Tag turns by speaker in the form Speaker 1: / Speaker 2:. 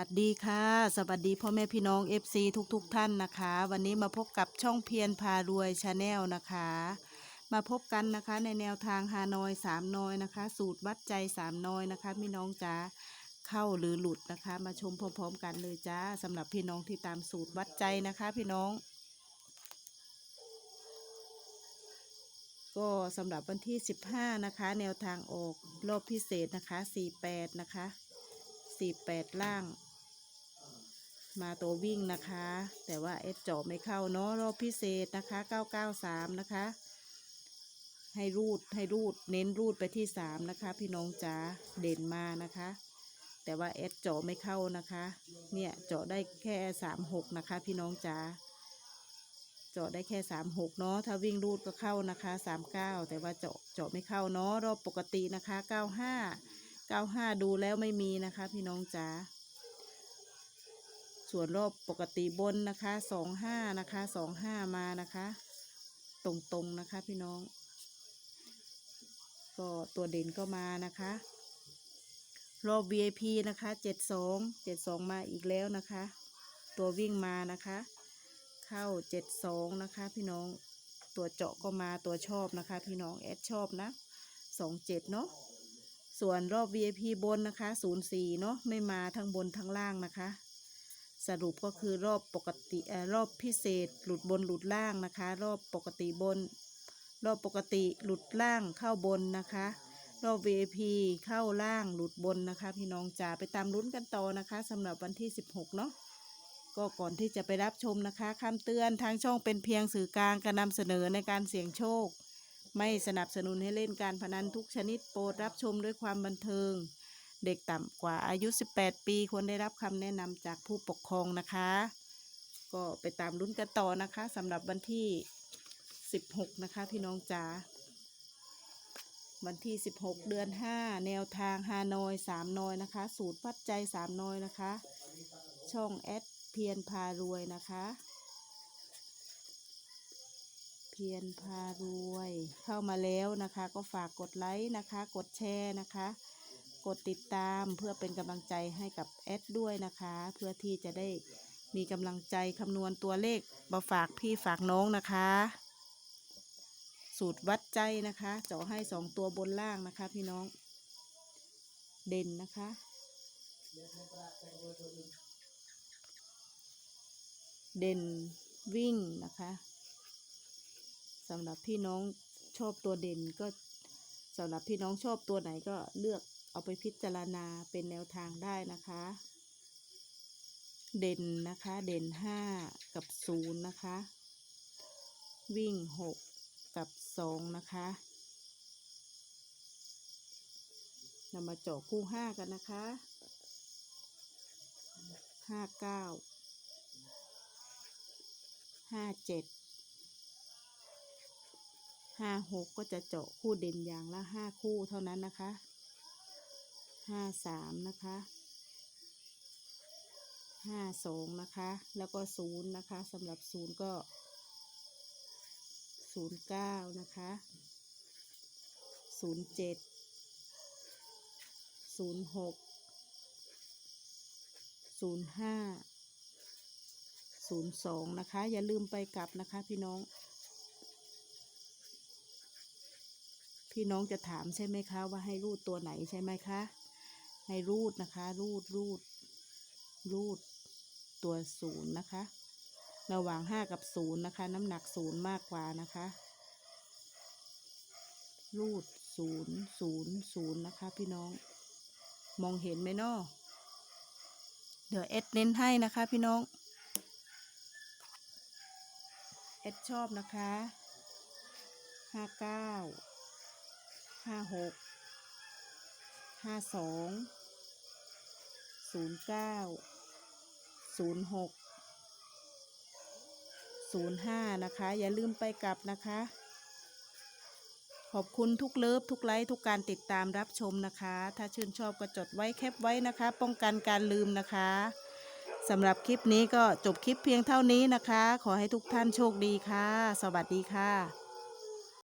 Speaker 1: วัสดีค่ะ สวัสดีพ่อแม่พี่น้อง FC ทุกๆทท่านนะคะ วันนี้มาพบกับช่องเพียรพารวยชาแนลนะคะ มาพบกันนะคะในแนวทางฮานอยสามนอยนะคะ สูตรวัดใจสามนอยนะคะพี่น้องจ๋าเข้าหรือหลุดนะคะ มาชมพร้อมๆกันเลยจ้าสำหรับพี่น้องที่ตามสูตรวัดใจนะคะ พี่น้อง ก็สำหรับวันที่ 15 นะคะ แนวทางออกรอบพิเศษนะคะ 48 นะคะ48 ล่าง มาตัววิ่งนะคะ แต่ว่าเอสเจาะไม่เข้าเนาะรอบพิเศษนะคะ 993 นะคะ ให้รูดให้รูดเน้นรูดไปที่ 3 นะคะ พี่น้องจ๋าเด่นมานะคะ แต่ว่าเอสเจาะไม่เข้านะคะ เนี่ยเจาะได้แค่ 36 นะคะ พี่น้องจ๋าเจาะได้แค่สามหกเนาะถ้าวิ่งรูดก็เข้านะคะสามเก้าแต่ว่าเจาะเจาะไม่เข้าเนาะรอบปกตินะคะเก้าห้าเก้าห้าดูแล้วไม่มีนะคะ พี่น้องจ๋า ส่วนรอบปกติบนนะคะสองห้านะคะสองห้ามานะคะ ตรงๆนะคะพี่น้อง ก็ตัวเด่นก็มานะคะ รอบ VIP นะคะเจ็ดสองเจ็ดสองมาอีกแล้วนะคะ ตัววิ่งมานะคะ เข้าเจ็ดสองนะคะ พี่น้องตัวเจาะก็มาตัวชอบนะคะ พี่น้องแอดชอบนะสองเจ็ดเนาะส่วนรอบ VIP บนนะคะศูนย์สี่เนาะไม่มาทั้งบนทั้งล่างนะคะ สรุปก็คือรอบปกติรอบพิเศษหลุดบนหลุดล่างนะคะ รอบปกติบน รอบปกติหลุดล่างเข้าบนนะคะ รอบ VIP เข้าล่างหลุดบนนะคะ พี่น้องจ๋าไปตามลุ้นกันต่อนะคะสำหรับวันที่ 16 เนาะก็ก่อนที่จะไปรับชมนะคะคำเตือนทางช่องเป็นเพียงสื่อกลางการนำเสนอในการเสี่ยงโชค ไม่สนับสนุนให้เล่นการพนันทุกชนิดโปรดรับชมด้วยความบันเทิง เด็กต่ำกว่าอายุ 18 ปีควรได้รับคำแนะนำจากผู้ปกครองนะคะ ก็ไปตามลุ้นกันต่อนะคะสำหรับวันที่ 16 นะคะ พี่น้องจ๋าวันที่ 16 เดือน 5 แนวทางฮานอย3นอยนะคะ สูตรวัดใจ3นอยนะคะ ช่องแอดเพียรพารวยนะคะ เพียรพารวยเข้ามาแล้วนะคะ ก็ฝากกดไลค์นะคะ กดแชร์นะคะ กดติดตามเพื่อเป็นกำลังใจให้กับแอดด้วยนะคะ เพื่อที่จะได้มีกำลังใจคำนวณตัวเลขมาฝากพี่ฝากน้องนะคะ สูตรวัดใจนะคะเจาะให้สองตัวบนล่างนะคะ พี่น้อง เด่นนะคะ เด่นวิ่งนะคะสำหรับพี่น้องชอบตัวเด่นก็สำหรับพี่น้องชอบตัวไหนก็เลือก เอาไปพิจารณาเป็นแนวทางได้นะคะ เด่นนะคะ เด่นห้ากับศูนย์นะคะ วิ่งหกกับสองนะคะเรามาเจาะคู่ห้ากันนะคะห้าเก้าห้าเจ็ดห้าหกก็จะเจาะคู่เด่นอย่างละห้าคู่เท่านั้นนะคะ ห้าสามนะคะห้าสองนะคะ แล้วก็ศูนย์นะคะสำหรับศูนย์ก็ศูนย์เก้านะคะศูนย์เจ็ดศูนย์หกศูนย์ห้าศูนย์สองนะคะ อย่าลืมไปกลับนะคะพี่น้อง พี่น้องจะถามใช่ไหมคะ ว่าให้รูดตัวไหนใช่ไหมคะ ให้รูดนะคะ รูดรูด รูดตัวศูนย์นะคะ ระหว่างห้ากับศูนย์นะคะ น้ำหนักศูนย์มากกว่านะคะ รูดศูนย์ศูนย์ศูนย์นะคะ พี่น้อง มองเห็นไหมนาะเดี๋ยวเอ็ดเน้นให้นะคะ พี่น้อง เอสชอบนะคะห้าเก้าห้าหก ห้าสองศูนย์เก้าศูนย์หกศูนย์ห้านะคะ อย่าลืมไปกลับนะคะ ขอบคุณทุกเลิฟทุกไลค์ทุกการติดตามรับชมนะคะ ถ้าชื่นชอบก็จดไว้แคปไว้นะคะ ป้องกันการลืมนะคะสำหรับคลิปนี้ก็จบคลิปเพียงเท่านี้นะคะ ขอให้ทุกท่านโชคดีค่ะ สวัสดีค่ะ